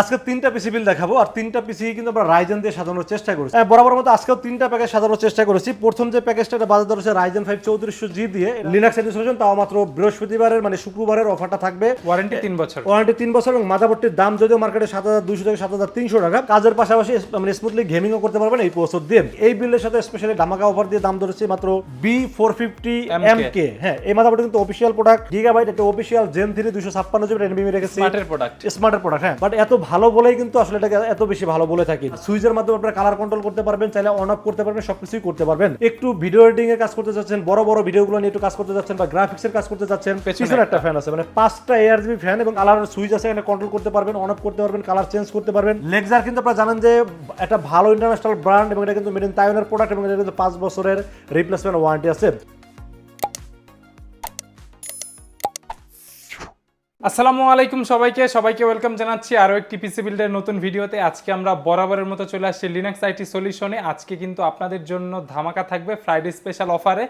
আজকে তিনটা পিসি বিল দেখাবো আর তিনটা পিসি কিন্তু আমরা রাইজেন দিয়ে সাজানোর চেষ্টা করেছি। হ্যাঁ, বরাবর মতো আজকেও তিনটা প্যাকেজ সাজানোর চেষ্টা করেছি। প্রথম যে প্যাকেজটা এটা বাজার হচ্ছে রাইজেন ফাইভ চৌত্রিশশো জি দিয়ে লিনাক্স এডিশন তাও মাত্র বৃহস্পতিবারের মানে শুক্রবারের অফারটা থাকবে। ওয়ারেন্টি তিন বছর। ওয়ারেন্টি তিন বছর এবং মাদাবোর্ডটির দাম যদিও মার্কেটে সাত হাজার দুশো থেকে সাত হাজার তিনশো টাকা কাজের পাশাপাশি মানে স্মুথলি গেমিংও করতে পারবেন এই প্রসেসর দিয়ে। এই বিলের সাথে স্পেশালি ধামাকা অফার দিয়ে দাম ধরেছে মাত্র B four fifty M K হ্যাঁ এই মাদাবোর্ড কিন্তু অফিসিয়াল প্রোডাক্ট গিগাবাইট একটা অফিসিয়াল জেন থ্রি দুশো ছাপ্পান্ন জিবি রেখেছি। স্মার্টের প্রোডাক্ট স্মার্টের প্রোডাক্ট হ্যাঁ বাট এত ভালো বলেই কিন্তু আসলে এটাকে এত বেশি ভালো বলে থাকি সুইচের মাধ্যমে আপনারা কালার কন্ট্রোল করতে পারবেন চাইলে অন অফ করতে পারবেন সবকিছুই করতে পারবেন। একটু ভিডিও এডিটিং এর কাজ করতে যাচ্ছেন বড় বড় ভিডিওগুলো নিয়ে একটু কাজ করতে যাচ্ছেন বা গ্রাফিক্স এর কাজ করতে যাচ্ছেন পেছনে একটা ফ্যান আছে মানে পাঁচটা এআরজিবি ফ্যান এবং কালার সুইচ আছে এখানে কন্ট্রোল করতে পারবেন অন অফ করতে পারবেন কালার চেঞ্জ করতে পারবেন। লেগজার কিন্তু আপনারা জানেন যে একটা ভালো ইন্টারন্যাশনাল ব্র্যান্ড এবং এটা কিন্তু মেড ইন তাইওয়ানের প্রোডাক্ট এবং এটা কিন্তু পাঁচ বছরের রিপ্লেসমেন্ট ওয়ারেন্টি আছে। আসসালামু আলাইকুম সবাইকে সবাইকে ওয়েলকাম জানাচ্ছি আরও একটি পিসি বিল্ডের নতুন ভিডিওতে। আজকে আমরা বরাবরের মতো চলে আসছি লিনাক্স আইটি সলিউশনে আজকে কিন্তু আপনাদের জন্য ধামাকা থাকবে ফ্রাইডে স্পেশাল অফারে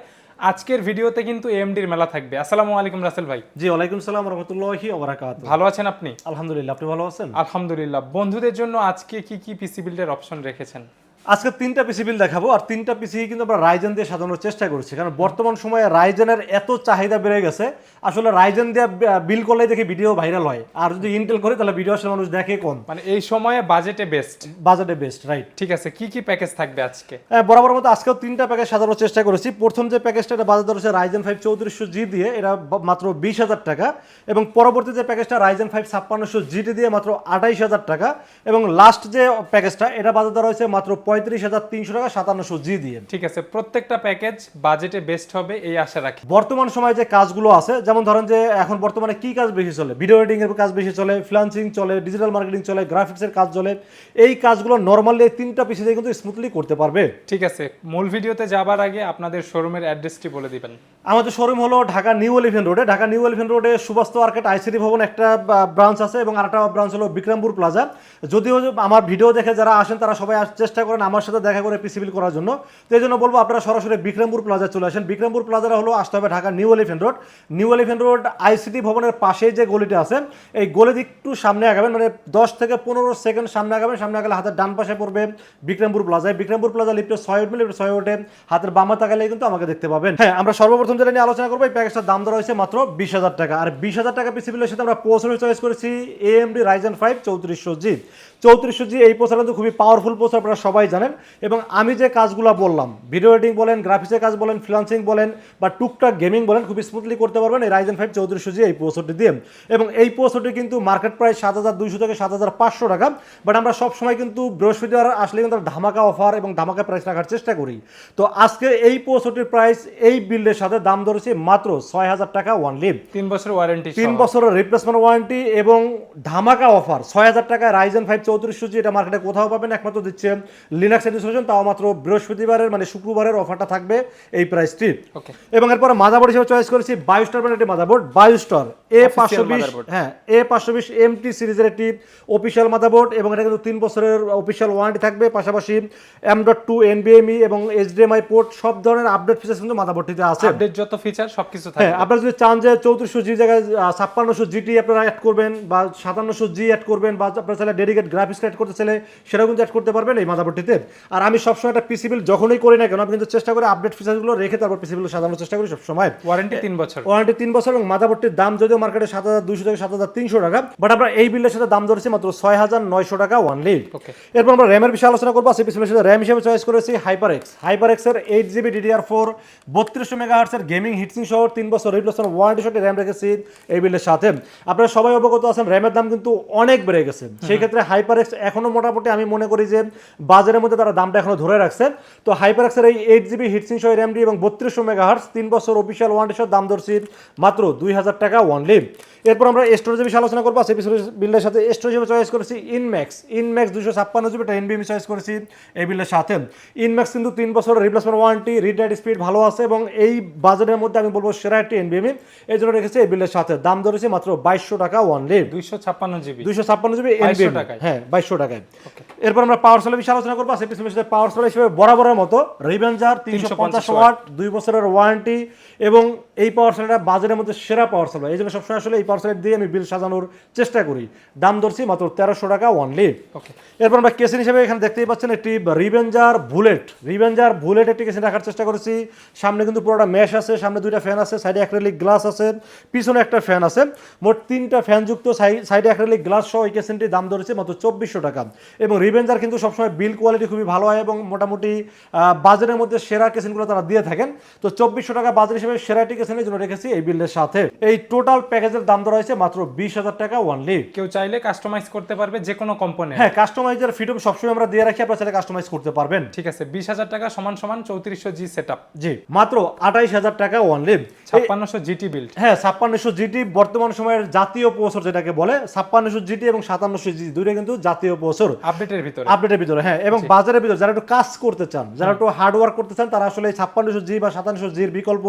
আজকের ভিডিওতে কিন্তু এমডির মেলা থাকবে। আসসালামু আলাইকুম রাসেল ভাই। জি ওয়ালাইকুম সালাম রহমতুল্লাহি ওবরাকাত ভালো আছেন আপনি? আলহামদুলিল্লাহ আপনি ভালো আছেন? আলহামদুলিল্লাহ। বন্ধুদের জন্য আজকে কি কি পিসি বিল্ডের অপশন রেখেছেন? আজকে তিনটা পিসি বিল দেখাবো আর তিনটা পিসি কিন্তু আমরা রাইজেন দিয়ে সাজানোর চেষ্টা করছি। কারণ বর্তমান সময়ে রাইজেনের এত চাহিদা বেড়ে গেছে আসলে রাইজেন দিয়ে বিল করলে দেখি ভিডিও ভাইরাল হয়। আর যদি ইন্টেল করে তাহলে ভিডিও আসলে মানুষ দেখে কম। মানে এই সময়ে বাজেটে বেস্ট বাজেটে বেস্ট রাইট ঠিক আছে কি কি প্যাকেজ থাকবে আজকে? হ্যাঁ বরাবর মতো আজকেও তিনটা প্যাকেজ সাজানোর চেষ্টা করেছি। প্রথম যে প্যাকেজটা এটা বাজার দর হচ্ছে রাইজেন ফাইভ চৌত্রিশশো জি দিয়ে এটা ব- মাত্র বিশ হাজার টাকা। এবং পরবর্তী যে প্যাকেজটা রাইজেন ফাইভ ছাপ্পান্নশো জিটি দিয়ে মাত্র আঠাইশ হাজার টাকা। এবং লাস্ট যে প্যাকেজটা এটা বাজার দর হয়েছে মাত্র পঁয়ত্রিশ হাজার তিনশো টাকা সাতান্নশো জি দিয়ে। ঠিক আছে প্রত্যেকটা প্যাকেজ বাজেটে বেস্ট হবে এই আশা রাখি। বর্তমান সময়ে যে কাজগুলো আছে যেমন ধরেন যে এখন বর্তমানে কি কাজ বেশি চলে? ভিডিও এডিটিং এর কাজ বেশি চলে ফ্রিল্যান্সিং চলে ডিজিটাল মার্কেটিং চলে গ্রাফিক্সের কাজ চলে এই কাজগুলো নর্মালি এই তিনটা পিসি কিন্তু স্মুথলি করতে পারবে। ঠিক আছে মূল ভিডিওতে যাবার আগে আপনাদের শোরুমের অ্যাড্রেসটি বলে দিবেন। আমাদের শোরুম হলো ঢাকা নিউ এলিফেন্ট রোডে ঢাকা নিউ এলিফেন্ট রোডে সুবাস্ত মার্কেট আইসিডি ভবন একটা ব্রাঞ্চ আছে এবং আরেকটা ব্রাঞ্চ হলো বিক্রমপুর প্লাজা যদিও আমার ভিডিও দেখে যারা আসেন তারা সবাই চেষ্টা করেন আমার সাথে দেখা করে পিসিবিল করার জন্য। তো এই জন্য বলব আপনারা সরাসরি বিক্রমপুর প্লাজা চলে আসেন। বিক্রমপুর প্লাজাটা হলো আসতে হবে Dhaka new elephant road new elephant road ICD ভবনের পাশেই যে গলিটা আছে, এই গলির একটু সামনে আগাবেন মানে দশ থেকে পনেরো সেকেন্ড সামনে আগাবেন, সামনে আগালে হাতের ডান পাশে পড়বে বিক্রমপুর প্লাজায় বিক্রমপুর প্লাজা লিফটে ছয় উঠবে লিফটে ছয় ওঠে, হাতের বামা তাকালে কিন্তু আমাকে দেখতে পাবেন। হ্যাঁ আমরা সর্বপ্রথম যেটা নিয়ে আলোচনা করব, এই প্যাকেজটার দাম ধরা হয়েছে মাত্র বিশ হাজার টাকা। আর বিশ হাজার টাকা পিসি বিলের সাথে আমরা প্রসেসর চয়েস করেছি এএমডি রাইজেন ফাইভ চৌত্রিশশো জি চৌত্রিশশো জি এই প্রসেসর কিন্তু খুবই পাওয়ারফুল প্রসেসর আপনারা সবাই জানেন। এবং আমি যে কাজগুলো বললাম ভিডিও এডিটিং বলেন গ্রাফিক্সের কাজ বলেন ফ্রিলান্সিং বলেন বা টুকটাক গেমিং বলেন খুবই স্মুথলি করতে পারবেন এই রাইজেন ফাইভ চৌত্রিশশো জি এই প্রসেসরটি দিয়ে। এবং এই প্রসেসরটি কিন্তু মার্কেট প্রাইস সাত হাজার দুইশো থেকে সাত হাজার পাঁচশো টাকা বাট আমরা সবসময় কিন্তু বৃহস্পতিবার আসলে কিন্তু ধামাকা অফার এবং ধামাকা প্রাইস রাখার চেষ্টা করি। তো আজকে এই প্রসেসরটির প্রাইস এই বিল্ডের সাথে দাম ধরেছে মাত্র ছয় হাজার টাকা ওয়ান লিভ তিন বছর ওয়ারেন্টি তিন বছরের রিপ্লেসমেন্ট ওয়ারেন্টি এবং ধামাকা অফার ছয় হাজার টাকায় রাইজেন ফাইভ চৌত্রিশশো জি এটা মার্কেটে কোথাও পাবেন একমাত্র দিচ্ছে লিনাক্স এডিশন তাও মাত্র বৃহস্পতিবারের মানে শুক্রবারের অফারটা থাকবে এই প্রাইসটি এবং এরপরে মাদাবোর্ড হিসেবে চয়েস করেছি বায়োস্টার ব্র্যান্ডের একটি মাদাবোর্ড বায়োস্টার এ পাঁচশো বিশ হ্যাঁ এ পাঁচশো বিশ এমটি সিরিজের একটি অফিসিয়াল মাদাবোর্ড এবং এটা কিন্তু তিন বছরের অফিসিয়াল ওয়ারেন্টি থাকবে। পাশাপাশি এম ডট টু এনবিএমই এবং এইচডিএমআই পোর্ট সব ধরনের আপডেট ফিচার কিন্তু মাদাবোর্ডটিতে আছে। আপডেট যত ফিচার সবকিছু হ্যাঁ আপনারা যদি চান যে চৌত্রিশশো জি জায়গায় ছাপ্পান্নশো জিটি আপনারা অ্যাড করবেন বা সাতান্নশো জি অ্যাড করবেন বা আপনারা চাইলে ডেডিকেট গ্রাফিক্স অ্যাড করতে চাইলে সেটাও কিন্তু অ্যাড করতে পারবেন এই মাদাবোর্ডটিতে আর আমি সবসময় একটা পিসিবিল যখনই করি না কেন আমি কিন্তু চেষ্টা করি আপডেট ফিচারগুলো রেখে তারপর পিসিবিল সাজানোর চেষ্টা করি সবসময়। ওয়ারেন্টি তিন বছর। ওয়ারেন্টি তিন বছর এবং মাদাবোর্ডটির দাম যদিও মার্কেটে সাত হাজার দুশো থেকে সাত হাজার তিনশো টাকা বাট আমরা এই বিলের সাথে দাম ধরেছি মাত্র ছয় হাজার নয়শো টাকা ওয়ান লিড ওকে এরপর আমরা র্যামের বিষয়ে আলোচনা করব সেই পিছনের সাথে র্যাম হিসেবে চয়েস করেছি হাইপার এক্স হাইপার এক্সের এইট জিবি ডিডিআর ফোর বত্রিশশো মেগা হার্টসের গেমিং হিটসিং সহ তিন বছর রিপ্লেসমেন্ট ওয়ারেন্টি সহ র্যাম রেখেছি এই বিলের সাথে। আপনারা সবাই অবগত আছেন র্যামের দাম কিন্তু অনেক বেড়ে গেছে। সেই ক্ষেত্রে হাইপার এক্স এখনও মোটামুটি আমি মনে করি যে বাজারের মধ্যে তারা দামটা এখনও ধরে রাখছে। তো হাইপার এক্সের এই এইট জিবি হিটসিং সহ র্যাম এবং বত্রিশশো মেগা হার্টস তিন বছর অফিসিয়াল ওয়ারেন্টি সহ দাম ধরছি মাত্র দুই হাজার টাকা ওয়ানলি এরপর আমরা স্টোরেজের বিষয়ে আলোচনা করব। সেই বিলের সাথে স্টোরেজ হিসেবে চয়েস করেছি ইনম্যাক্স ইনম্যাক্স দুশো ছাপ্পান্ন জিবি একটা এনবিএমি চয়েস করেছি এই বিলের সাথে। ইনম্যাক্স কিন্তু তিন বছর replacement warranty read write speed ভালো আছে এবং এই বাজারের মধ্যে আমি বলব সেরা একটি এন এনবিএমই এই জন্য রেখেছি এই বিলের সাথে। দাম ধরেছি মাত্র বাইশশো টাকা ওয়ানলি দুইশো ছাপ্পান্ন জিবি দুইশো ছাপ্পান্ন জিবি 2200 এনবিএম টাকায়। হ্যাঁ বাইশশো টাকায়। এরপর আমরা পাওয়ার সেলের বিষয়ে আলোচনা করব। সাথে পাওয়ার সেল হিসেবে বরাবরের মতো রিভেঞ্জার তিনশো পঞ্চাশ ওয়াট দুই বছরের ওয়ারেন্টি এবং এই পাওয়ার সেলটা বাজারের মধ্যে সেরা পাওয়ার সেল এই জন্য সবসময় আসলে এই পাওয়ার সেলের দিয়ে আমি বিল সাজানোর চেষ্টা করি। দাম ধরছি মাত্র তেরোশো টাকা ওয়ানলি এরপর আমরা কেসিন হিসেবে এখানে দেখতেই পাচ্ছেন একটি রিভেঞ্জার বুলেট রিভেঞ্জার বুলেট একটি কেসিন রাখার চেষ্টা করেছি। সামনে কিন্তু পুরোটা মেশ আছে সামনে দুইটা ফ্যান আছে সাইডে অ্যাক্রেলিক গ্লাস আছে পিছনে একটা ফ্যান আছে। মোট তিনটা ফ্যান যুক্ত সাইডে অ্যাক্রেলিক গ্লাস সহ এই কেসিনটির দাম ধরেছে মাত্র চব্বিশশো টাকা। এবং রিভেঞ্জার কিন্তু সবসময় বিল কোয়ালিটি খুবই ভালো হয় এবং মোটামুটি বাজারের মধ্যে সেরা কেসিনগুলো তারা দিয়ে থাকেন। তো চব্বিশশো টাকা বাজার হিসেবে সেরা একটি কেসিনের জন্য রেখেছি এই বিলের সাথে। এই টোটাল প্যাকেজের দাম ধরা হয়েছে মাত্র বিশ হাজার টাকা ওয়ানলি কেউ চাইলে কাস্টমাইজ করতে পারবে যে কোনো কম্পোনেন্ট হ্যাঁ কাস্টমাইজার ফ্রিডম সবসময় আমরা দিয়ে রাখি আপনারা চাইলে কাস্টমাইজ করতে পারবেন। ঠিক আছে বিশ হাজার টাকা সমান সমান চৌত্রিশশো জি সেট আপ জি মাত্র আঠাইশ হাজার টাকা ওয়ানলি ছাপ্পান্নশো জিটি বিল হ্যাঁ ছাপ্পান্নশো জিটি বর্তমান সময়ের জাতীয় প্রসর যেটাকে বলে ছাপ্পান্নশো জিটি এবং সাতান্নশো জিটি দুইটা কিন্তু জাতীয় প্রসর আপডেটের ভিতরে। আপডেটের ভিতরে হ্যাঁ এবং বাজারের ভিতরে যারা একটু কাজ করতে চান যারা একটু হার্ড ওয়ার্ক করতে চান তারা আসলে ছাপ্পান্নশো জি বা সাতান্নশো জির বিকল্প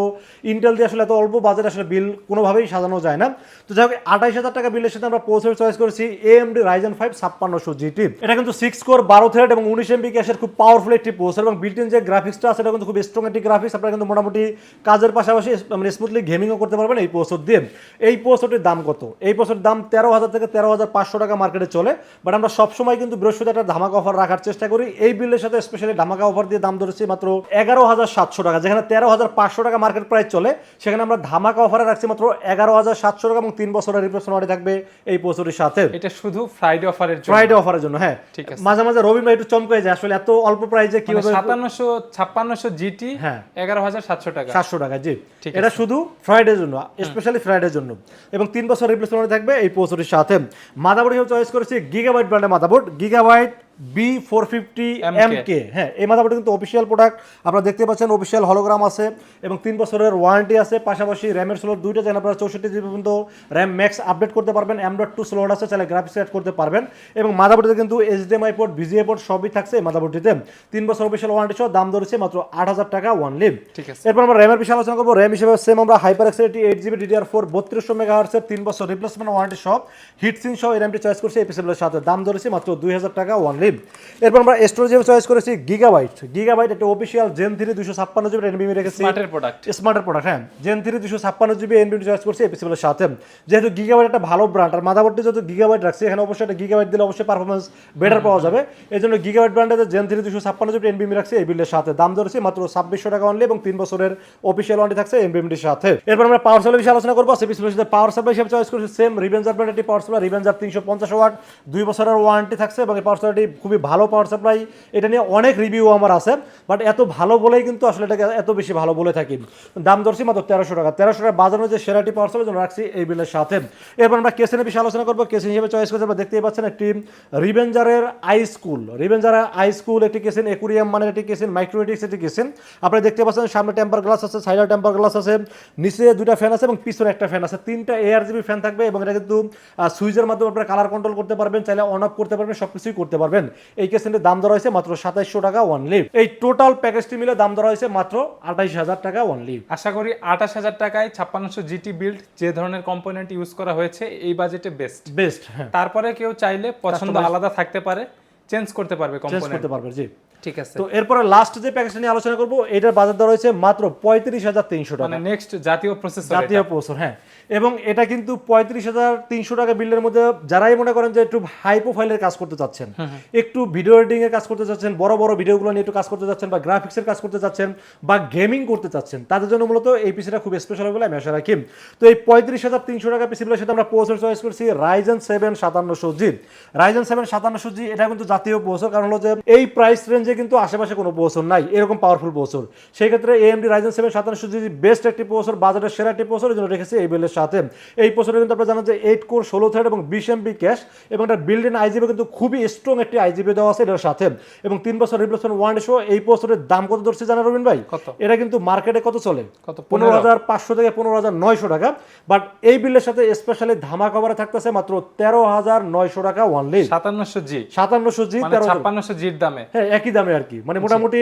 ইন্টেল দিয়ে আসলে এত অল্প বাজারে আসলে বিল কোনোভাবেই সাজানো যায় না। তো যাই হোক আঠাইশ হাজার টাকা বিলের সাথে আমরা প্রসেসর চয়েস করেছি এএমডি রাইজেন ফাইভ ছাপ্পান্নশো জিটি এটা কিন্তু সিক্স কোর বারো থ্রেড এবং উনিশ এমবি ক্যাশের খুব পাওয়ারফুল একটি প্রসেসর এবং বিল্ট ইন যে গ্রাফিক্সটা আছে এটা কিন্তু খুব স্ট্রং একটি গ্রাফিক্স আপনারা কিন্তু মোটামুটি কাজের পাশাপাশি মানে স্মুথলি গেমিংও করতে পারবেন এই প্রসেসর দিয়ে। এই প্রসেসরটির দাম কত? এই প্রসেসর দাম তেরো হাজার থেকে তেরো হাজার পাঁচশো টাকা মার্কেটে চলে বাট আমরা সবসময় কিন্তু বৃহস্পতি একটা ধামাকা অফার রাখার চেষ্টা করি। এই বিলের সাথে স্পেশালি ধামাকা অফার দিয়ে দাম ধরেছি মাত্র এগারো হাজার সাতশো টাকা যেখানে তেরো হাজার পাঁচশো টাকা মার্কেট প্রাইস চলে সেখানে আমরা ধামাকা অফারে রাখছি মাত্র এগারো হাজার সাতশো টাকা এবং তিন বছরের রিপ্লেসমেন্ট ওয়ারেন্টি থাকবে এই প্রসেসরের সাথে। এটা শুধু ফ্রাইডে অফারের জন্য। ফ্রাইডে অফারের জন্য হ্যাঁ। ঠিক আছে। মাঝে মাঝে রবি ভাই একটু চমকে যায় আসলে এত অল্প প্রাইসে মানে কীভাবে সাতান্নশো ছাপ্পান্নশো জিটি হ্যাঁ। এগারো হাজার সাতশো টাকা। সাতশো টাকা জি। এটা শুধু ফ্রাইডের জন্য স্পেশালি ফ্রাইডের জন্য। এবং তিন বছর রিপ্লেসমেন্ট থাকবে এই প্রসেসরের সাথে। মাদাবোর্ড হিসেবে চয়েস করেছি গিগাবাইট ব্র্যান্ডের motherboard Gigabyte B four fifty MK M K হ্যাঁ এই মাদাবোর্ড কিন্তু অফিসিয়াল প্রোডাক্ট আপনারা দেখতে পাচ্ছেন অফিসিয়াল হলোগ্রাম আছে এবং তিন বছরের ওয়ারেন্টি আছে। পাশাপাশি র্যামের স্লোট দুইটা যেন আপনারা চৌষট্টি জিবি পর্যন্ত র্যাম ম্যাক্স আপডেট করতে পারবেন। এম ডট টু স্লোট আছে চাইলে গ্রাফিক্স অ্যাড করতে পারবেন। এবং মাদাবোর্ডে কিন্তু এইচডিএমআই পোর্ট ভিজিএ পোর্ট সবই থাকছে এই মাদাবোর্ডটিতে তিন বছর অফিসিয়াল ওয়ারেন্টি সহ দাম ধরেছে মাত্র আট হাজার টাকা ওয়ান লিভ ঠিক আছে। এরপর আমরা র্যামের বিষয়ে আলোচনা করব। র্যাম হিসেবে সেম আমরা হাইপার এক্সেলিটি এইট জিবি ডিডিআর ফোর বত্রিশশো মেগা হার্সের তিন বছর রিপ্লেসমেন্ট ওয়ারেন্টি সব হিট সিং সহ এই র্যামটি চয়েস করছি এই পিসেলের সাথে। দাম ধরেছি মাত্র দুই হাজার টাকা ওয়ান লিভ এরপর আমরা স্টোরেজ চয়েস করেছি গিগাবাইট। গিগাবাইট একটা অফিসিয়াল জেন থ্রি দুশো ছাপ্পান্ন জিবি এনবিমি রেখেছি। স্মার্টের প্রোডাক্ট স্মার্টের প্রোডাক্ট হ্যাঁ। জেন থ্রি দুশো ছাপ্পান্ন জিবি এনবিটি চয়েস করছি এপিসিবলের সাথে যেহেতু গিগাবাইট একটা ভালো ব্র্যান্ড আর মাদাবোর্ডটি যেহেতু গিগাবাইট রাখছি এখানে অবশ্যই একটা গিগাবাইট দিলে অবশ্যই পারফরমেন্স বেটার পাওয়া যাবে। এই জন্য গিগাবাইট ব্র্যান্ডের জেন থ্রি দুশো ছাপ্পান্ন জিবি এনবিমি রাখছি এই বিলের সাথে। দাম ধরেছি মাত্র ছাব্বিশশো টাকা অনলি এবং তিন বছরের অফিসিয়াল ওয়ারেন্টি থাকছে এনবিএমটির সাথে। এরপর আমরা পাওয়ার সাপ্লাই বিষয়ে আলোচনা করব। সিপিসিবির সাথে পাওয়ার সাপ্লাই হিসেবে চয়েস করছি সেম রিভেঞ্জার ব্র্যান্ড একটি পাওয়ার সাপ্লাই রিভেঞ্জার তিনশো পঞ্চাশ ওয়াট দুই বছরের ওয়ারেন্টি থাকছে এবং এই পাওয়ার সাপ্লাইটি খুবই ভালো পাওয়ার সাপ্লাই এটা নিয়ে অনেক রিভিউ আমার আছে বাট এত ভালো বলেই কিন্তু আসলে এটাকে এত বেশি ভালো বলে থাকি। দাম ধরছি মাত্র তেরোশো টাকা। তেরোশো টাকা বাজারের যে সেরাটি পাওয়ার সাপ্লাই জন্য রাখছি এই বিলের সাথে। এরপর আমরা কেসেনের বিষয়ে আলোচনা করব। কেসেন হিসেবে চয়েস করছি, আমরা দেখতেই পাচ্ছেন একটি রিভেঞ্জারের আই স্কুল রিভেঞ্জারের আই স্কুল একটি কেসেন একুরিয়াম মানের একটি কেসেন মাইক্রোমেটিক্স একটি কেসেন আপনারা দেখতে পাচ্ছেন সামনে টেম্পার গ্লাস আছে সাইডে টেম্পার গ্লাস আছে, নিচে দুটা ফ্যান আছে এবং পিছনে একটা ফ্যান আছে। তিনটা এআর জিবি ফ্যান থাকবে এবং এটা কিন্তু সুইচের মাধ্যমে আপনারা কালার কন্ট্রোল করতে পারবেন, চাইলে অন অফ করতে পারবেন সব কিছুই করতে পারবেন। এই কেসেন্টের দাম ধরা হয়েছে মাত্র সাতাইশশো টাকা ওয়ানলি এই টোটাল প্যাকেজটি মিলে দাম ধরা হয়েছে মাত্র আঠাইশ হাজার টাকা ওয়ানলি আশা করি আঠাশ হাজার টাকায় ছাপ্পান্নশো জিটি বিল্ড যে ধরনের কম্পোনেন্ট ইউজ করা হয়েছে এই বাজেটে বেস্ট বেস্ট হ্যাঁ। তারপরে কেউ চাইলে পছন্দ আলাদা থাকতে পারে চেঞ্জ করতে পারবে চেঞ্জ কম্পোনেন্ট করতে পারবে জি। ঠিক আছে। তো এরপরে লাস্ট যে প্যাকেজটা নিয়ে আলোচনা করব এটার বাজার দর হয়েছে মাত্র পঁয়ত্রিশ হাজার তিনশো টাকা। মানে নেক্সট জাতীয় প্রসেসর জাতীয় প্রসেসর হ্যাঁ। এবং এটা কিন্তু পঁয়ত্রিশ হাজার তিনশো টাকা বিলের মধ্যে যারাই মনে করেন যে একটু হাই প্রোফাইলের কাজ করতে চাচ্ছেন একটু ভিডিও এডিটিং এর কাজ করতে চাচ্ছেন বড় বড় ভিডিওগুলো নিয়ে একটু কাজ করতে চাচ্ছেন বা গ্রাফিক্সের কাজ করতে চাচ্ছেন বা গেমিং করতে চাচ্ছেন তাদের জন্য মূলত এই পিসিটা খুব স্পেশাল বলে আমি আশা রাখি। তো এই পঁয়ত্রিশ হাজার তিনশো টাকা পিসিগুলোর সাথে আমরা প্রসেসর চয়েস করছি রাইজেন সেভেন সাতান্নশো জি রাইজেন সেভেন সাতান্নশো জি এটা কিন্তু জাতীয় প্রসেসর কারণ হলো যে এই প্রাইস রেঞ্জে কিন্তু আশেপাশে কোনো প্রসেসর নাই। এরকম পাওয়ারফুল প্রসেসর সেই ক্ষেত্রে এএমডি রাইজেন সেভেন সাতান্নশো জি বেস্ট একটি প্রসেসর বাজারের সেরা একটি প্রসেসর এই জন্য রেখেছি এই বিলের সাথে। এই প্রসেসরে কিন্তু আপনারা জানেন যে এইট কোর ষোলো থ্রেড এবং বিশ এমবি ক্যাশ এবং এটা বিল্ড ইন আইজিবি কিন্তু খুবই স্ট্রং একটি আইজিবি দেওয়া আছে এটার সাথে। এবং তিন বছর রিপ্লেসমেন্ট ওয়ান শো এই প্রসেসরের দাম কত ধরছে জানা রবিন ভাই? এটা কিন্তু মার্কেটে কত চলে? কত? পনেরো হাজার পাঁচশো থেকে পনেরো হাজার নয়শো টাকা। বাট এই বিলের সাথে স্পেশালি ধামা কভারে থাকতেছে মাত্র তেরো হাজার নয়শো টাকা ওয়ানলি সাতান্নশো জি সাতান্নশো জি মানে তেরো ছাপ্পান্নশো জির দামে। হ্যাঁ একই দামে। দামে আর কি। মানে মোটামুটি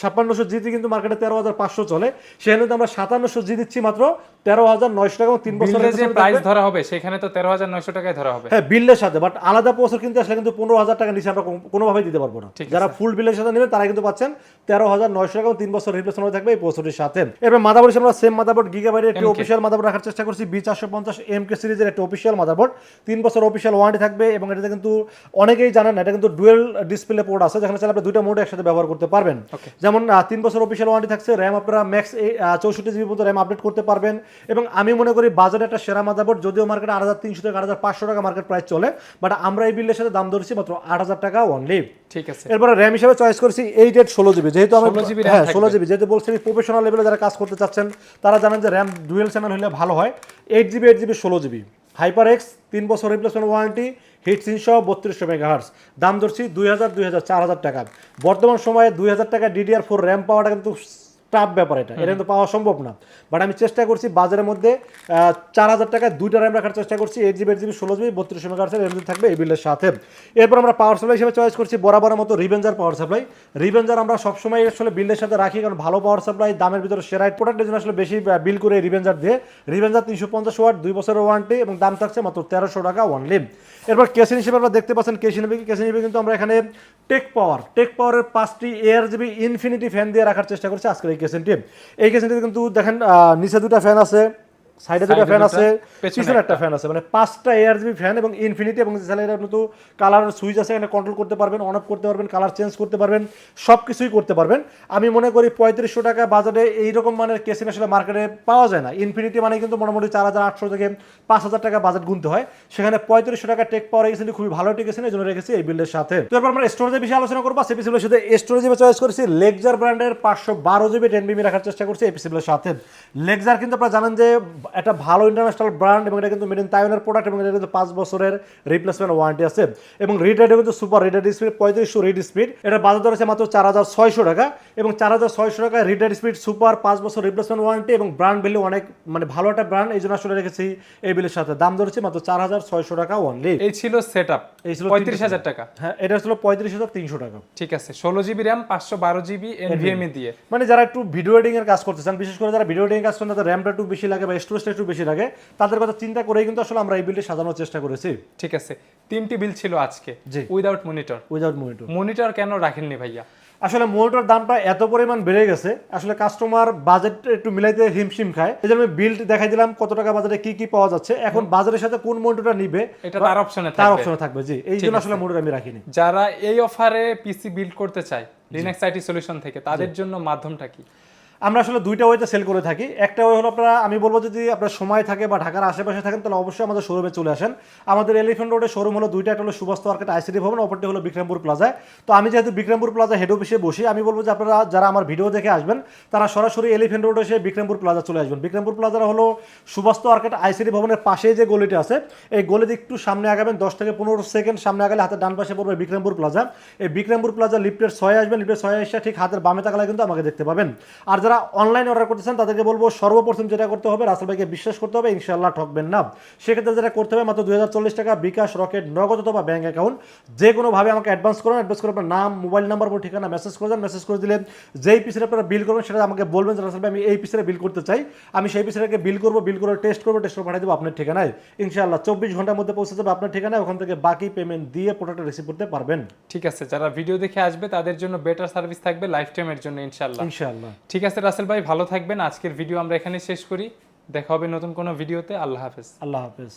ছাপ্পান্নশো জিতে কিন্তু মার্কেটে তেরো হাজার পাঁচশো চলে। সেখানে তো আমরা সাতান্নশো জি দিচ্ছি মাত্র তেরো হাজার নয়শো টাকা তিন বছর বিলে যে প্রাইস ধরা হবে সেখানে তো তেরো হাজার নয়শো টাকায় ধরা হবে। হ্যাঁ বিলের সাথে বাট আলাদা প্রসেসর কিন্তু আসলে কিন্তু পনেরো হাজার টাকা নিচে আমরা কোনোভাবেই দিতে পারব না। যারা ফুল বিলের সাথে নেবেন তারা কিন্তু পাচ্ছেন তেরো হাজার নয়শো টাকা তিন বছর রিপ্লেসমেন্ট থাকবে এই প্রসেসরের সাথে। এবার মাদাবোর্ড আমরা সেম মাদাবোর্ড গিগাবাইটের একটি অফিসিয়াল মাদাবোর্ড রাখার চেষ্টা করছি বি চারশো পঞ্চাশ এম কে সিরিজের একটা অফিসিয়াল মাদাবোর্ড তিন বছর অফিসিয়াল ওয়ারেন্টি থাকবে এবং এটাতে কিন্তু অনেকেই জানেন না এটা কিন্তু ডুয়েল ডিসপ্লে পোর্ট আছে যেখানে চাইলে আপনি দুইটা মোড একসাথে ব্যবহার করতে পারবেন। যেমন তিন বছর অফিসিয়াল ওয়ারেন্টি থাকছে র্যাম আপনারা ম্যাক্স চৌষট্টি জিবি পর্যন্ত র্যাম আপডেট করতে পারবেন এবং আমি মনে করি বাজারে একটা সেরা মাদাবোর্ড যদিও মার্কেটে আট হাজার তিনশো থেকে আট হাজার পাঁচশো টাকা মার্কেট প্রাইস চলে বাট আমরা এই বিলের সাথে দাম ধরেছি মাত্র আট হাজার টাকা অনলি ঠিক আছে। এরপরে র্যাম হিসেবে চয়েস করেছি এইট এইট ষোলো জিবি যেহেতু আমি 16 GB হ্যাঁ ষোলো জিবি যেহেতু বলছি প্রফেশনাল লেভেলে যারা কাজ করতে চাচ্ছেন তারা জানেন যে র্যাম ডুয়েল চ্যানেল হলে ভালো হয়। এইট জিবি এইট জিবি ষোলো জিবি হাইপার এক্স তিন বছর রিপ্লেসমেন্ট ওয়ারেন্টি হিট সহ বত্রিশশো মেগাহার্স দাম ধরছি দুই হাজার দুই হাজার, চার হাজার টাকা। বর্তমান সময়ে দুই হাজার টাকা ডিডিআর ফোর র্যাম পাওয়াটা কিন্তু টাফ ব্যাপার এটা। এটা কিন্তু পাওয়া সম্ভব না। বাট আমি চেষ্টা করছি বাজারের মধ্যে চার হাজার টাকায় দুইটা র্যাম রাখার চেষ্টা করছি। এইট জিবি এইট জিবি ষোলো জিবি বত্রিশশো মেগাহার্সের র্যাম থাকবে এই বিলের সাথে। এরপর আমরা পাওয়ার সাপ্লাই হিসেবে চয়েস করছি বরাবরের মতো রিভেঞ্জার পাওয়ার সাপ্লাই রিভেঞ্জার আমরা সবসময় আসলে বিলের সাথে রাখি কারণ ভালো পাওয়ার সাপ্লাই দামের ভিতরে সেরা প্রোডাক্টের জন্য আসলে বেশি বিল করে রিভেঞ্জার দিয়ে। রিভেঞ্জার তিনশো পঞ্চাশ ওয়াট দুই বছরের ওয়ারেন্টি এবং দাম থাকছে মাত্র তেরোশো টাকা ওয়ানলি এরপর কেসিন হিসেবে আমরা দেখতে পাচ্ছেন কেসিন কেসিন কিন্তু আমরা এখানে টেক পাওয়ার টেক পাওয়ারের পাঁচটি এয়ার জিবি ইনফিনিটি ফ্যান দিয়ে রাখার চেষ্টা করছি আজকের এই কেসিনটি এই কেসিনটিতে কিন্তু দেখেন নিচে দুটা ফ্যান আছে। সাইডে দুটো ফ্যান আছে পিছনে একটা ফ্যান আছে। মানে পাঁচটা এয়ার জিবি ফ্যান এবং ইনফিনিটি এবং তাহলে এটা কিন্তু কালার সুইচ আছে এখানে কন্ট্রোল করতে পারবেন অন অফ করতে পারবেন কালার চেঞ্জ করতে পারবেন সব কিছুই করতে পারবেন। আমি মনে করি পঁয়ত্রিশশো টাকা বাজারে এইরকম মানের কেসিন আসলে মার্কেটে পাওয়া যায় না। ইনফিনিটি মানে কিন্তু মোটামুটি চার হাজার আটশো থেকে পাঁচ হাজার টাকা বাজেট গুনতে হয়। সেখানে পঁয়ত্রিশশো টাকা টেক পাওয়ার রেখেছি খুবই ভালো টেকেছেন এই জন্য রেখেছি এই বিল্ডের সাথে। তো এরপর আমরা স্টোরেজের বিষয়ে আলোচনা করব। সেই পিসিবিলের সাথে স্টোরেজে চয়েস করেছি লেকজার ব্র্যান্ডের পাঁচশো বারো জিবি টেন বিবি রাখার চেষ্টা করছি এই পিসিবিলের সাথে। লেকজার কিন্তু আপনারা জানেন যে একটা ভালো ইন্টারন্যাশনাল ব্র্যান্ড এবং এটা কিন্তু মেড ইন তাইওয়ানের প্রোডাক্ট এবং এটা কিন্তু পাঁচ বছরের রিপ্লেসমেন্ট ওয়ারেন্টি আছে। এবং রিড রেটে কিন্তু সুপার রিডার স্পিড পঁয়ত্রিশশো রিড স্পিড এটা বাজার দর আছে মাত্র চার হাজার ছয়শো টাকা এবং চার হাজার ছয়শো টাকা রিডার স্পিড সুপার পাঁচ বছর রিপ্লেসমেন্ট ওয়ারেন্টি এবং ব্র্যান্ড ভ্যালু অনেক মানে ভালো একটা ব্র্যান্ড এই জন্য আসলে রেখেছি এই বিলের সাথে। দাম ধরেছে মাত্র চার হাজার ছয়শো টাকা অনলি এই ছিল সেট আপ এই ছিল পঁয়ত্রিশ হাজার টাকা। হ্যাঁ এটা ছিল পঁয়ত্রিশ হাজার তিনশো টাকা। ঠিক আছে ষোলো জিবি র্যাম পাঁচশো বারো জিবি এনভিএমএ দিয়ে। মানে যারা একটু ভিডিও এডিং এর কাজ করতে চান বিশেষ করে যারা ভিডিও এডিং এর কাজ করেন তাদের র্যামটা একটু বেশি লাগে বা স্টোরেজটা একটু বেশি লাগে। তাদের কথা চিন্তা করেই কিন্তু আসলে আমরা এই বিলটি সাজানোর চেষ্টা করেছি। ঠিক আছে তিনটি বিল ছিল আজকে। জি। Without monitor without monitor monitor কেন রাখেননি ভাইয়া? আসলে মনিটর দামটা এত পরিমাণ বেড়ে গেছে আসলে কাস্টমার বাজেট একটু মিলাইতে হিমশিম খায়। এই জন্য আমি বিল্ড দেখাই দিলাম কত টাকা বাজারে কি কি পাওয়া যাচ্ছে। এখন বাজারের সাথে কোন মনিটরটা নিবে এটা তার অপশনে তার থাকবে। অপশনে থাকবে জি। এই জন্য আসলে মনিটর আমি রাখিনি। যারা এই অফারে পিসি বিল্ড করতে চায় লিনাক্স আইটি সলিউশন থেকে তাদের জন্য মাধ্যমটা কি? আমরা আসলে দুইটা ওয়েতে সেল করে থাকি। একটা ওয়ে হলো আপনারা, আমি বলব যদি আপনার সময় থাকে বা ঢাকার আশেপাশে থাকেন, তাহলে অবশ্যই আমাদের শোরুমে চলে আসেন। আমাদের এলিফেন্ট রোডে শোরুম হলো দুইটা, একটা হলো সুভাষ মার্কেট আইসিডি ভবন, অপরটি হলো বিক্রমপুর প্লাজায় তো আমি যেহেতু বিক্রমপুর প্লাজা হেড অফিসে বসি, আমি বলব যে আপনারা যারা আমার ভিডিও দেখে আসবেন, তারা সরাসরি এলিফেন্ট রোডে এসে বিক্রমপুর প্লাজা চলে আসবেন। বিক্রমপুর প্লাজা হলো সুভাষ মার্কেট আইসিডি ভবনের পাশেই যে গলিটা আছে, এই গলিতে একটু সামনে আগাবেন, দশ থেকে পনেরো সেকেন্ড সামনে আগালে হাতের ডান পাশে পড়বে বিক্রমপুর প্লাজা এই বিক্রমপুর প্লাজা লিফটের ছয় আসবেন লিফটের ছয় এসে ঠিক হাতের বামে তাকালে কিন্তু আমাকে দেখতে পাবেন। আর যারা অনলাইন অর্ডার করতেছেন তাদেরকে বলব সর্বপ্রথম যেটা করতে হবে রাসেল ভাইকে বিশ্বাস করতে হবে ইনশাল্লাহ ঠকবেন না। সেক্ষেত্রে যেটা করতে হবে মাত্র দুই টাকা বিকাশ রকেট নগদ অথবা ব্যাঙ্ক অ্যাকাউন্ট যে কোনোভাবে আমাকে অ্যাডভান্স করুন অ্যাডভান্স করে আপনার নাম মোবাইল নাম্বার বা ঠিকানা মেসেজ করে দেন মেসেজ করে দিলে যেই পিসের আপনারা বিল করবেন সেটা আমাকে বলবেন যে রাসেল ভাই আমি এই পিসের বিল করতে চাই। আমি সেই পিসেরকে বিল করব বিল করে টেস্ট করব টেস্ট করে পাঠিয়ে দেবো আপনার ঠিকানায়। ইনশাল্লাহ চব্বিশ ঘণ্টার মধ্যে পৌঁছে যাবে আপনার ঠিকানায় ওখান থেকে বাকি পেমেন্ট দিয়ে প্রোডাক্ট রিসিভ করতে পারবেন। ঠিক আছে যারা ভিডিও দেখে আসবে তাদের জন্য বেটার সার্ভিস থাকবে লাইফ টাইমের জন্য ইনশাল্লাহ ইনশাল্লাহ ঠিক আছে রাসেল ভাই, ভালো থাকবেন। আজকের ভিডিও আমরা এখানে শেষ করি। দেখা হবে নতুন কোনো ভিডিওতে। আল্লাহ হাফেজ। আল্লাহ হাফেজ।